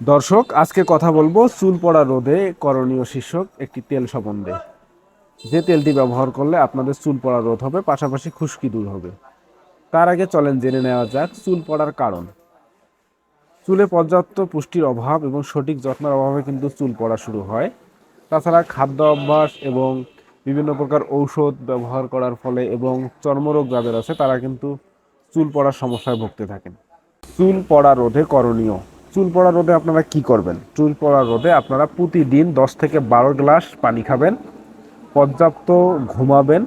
দর্শক, আজকে কথা বলব চুল পড়া রোধে করণীয় শীর্ষক একটি তেল সম্বন্ধে। যে তেলটি ব্যবহার করলে আপনাদের চুল পড়া রোধ হবে, পাশাপাশি খুশকি দূর হবে। তার আগে চলেন জেনে নেওয়া যাক চুল পড়ার কারণ। চুলে পর্যাপ্ত পুষ্টির অভাব এবং সঠিক যত্নের অভাবে কিন্তু চুল পড়া শুরু হয়। তাছাড়া খাদ্য অভ্যাস এবং বিভিন্ন প্রকার ঔষধ ব্যবহার করার ফলে এবং চর্মরোগ যাদের আছে, তারা কিন্তু চুল পড়ার সমস্যায় ভুগতে থাকেন। চুল পড়া রোধে করণীয় চুল পড়া রোদে আপনারা কি করবেন? চুল পড়া রোদে আপনারা প্রতিদিন দশ থেকে বারো গ্লাস পানি খাবেন, পর্যাপ্ত ঘুমাবেন,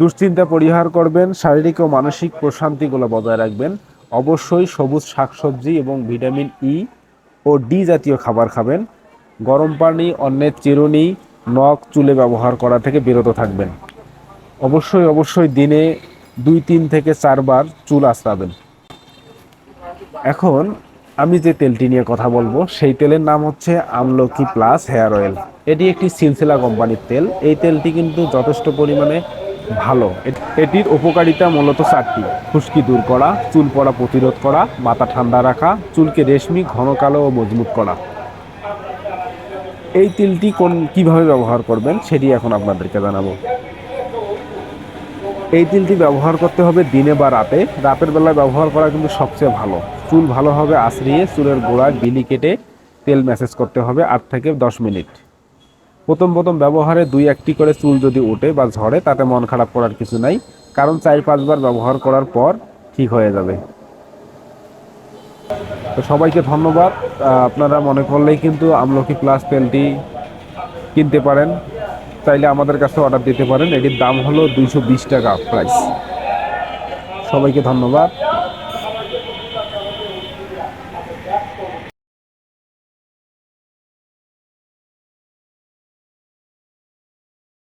দুশ্চিন্তা পরিহার করবেন, শারীরিক ও মানসিক প্রশান্তিগুলো বজায় রাখবেন, অবশ্যই সবুজ শাকসবজি এবং ভিটামিন ই ও ডি জাতীয় খাবার খাবেন, গরম পানি অন্যের চিরুনি, নখ, চুলে ব্যবহার করা থেকে বিরত থাকবেন। অবশ্যই অবশ্যই দিনে দুই, তিন থেকে চারবার চুল আঁচড়াবেন। এখন আমি যে তেলটি নিয়ে কথা বলব, সেই তেলের নাম হচ্ছে আমলকি প্লাস হেয়ার অয়েল। এটি একটি সিলসিলা কোম্পানির তেল। এই তেলটি কিন্তু যথেষ্ট পরিমাণে ভালো। এটির উপকারিতা মূলত চারটি। খুশকি দূর করা, চুল পড়া প্রতিরোধ করা, মাথা ঠান্ডা রাখা, চুলকে রেশমি, ঘন কালো ও মজবুত করা। এই তেলটি কোন, কীভাবে ব্যবহার করবেন, সেটি এখন আপনাদেরকে জানাব। এই তেলটি ব্যবহার করতে হবে দিনে বা রাতে। রাতের বেলায় ব্যবহার করা কিন্তু সবচেয়ে ভালো। চুল ভালোভাবে আশ্রিয়ে চুলের গোড়ায় বিলি কেটে তেল ম্যাসেজ করতে হবে আট থেকে দশ মিনিট। প্রথম প্রথম ব্যবহারে দুই একটি করে চুল যদি ওঠে বা ঝরে, তাতে মন খারাপ করার কিছু নাই। কারণ চার পাঁচবার ব্যবহার করার পর ঠিক হয়ে যাবে। তো সবাইকে ধন্যবাদ। আপনারা মনে করলেই কিন্তু আমলকি প্লাস তেলটি কিনতে পারেন। চাইলে আমাদের কাছে অর্ডার দিতে পারেন। এটির দাম হলো দুইশো বিশ টাকা প্রাইস সবাইকে ধন্যবাদ।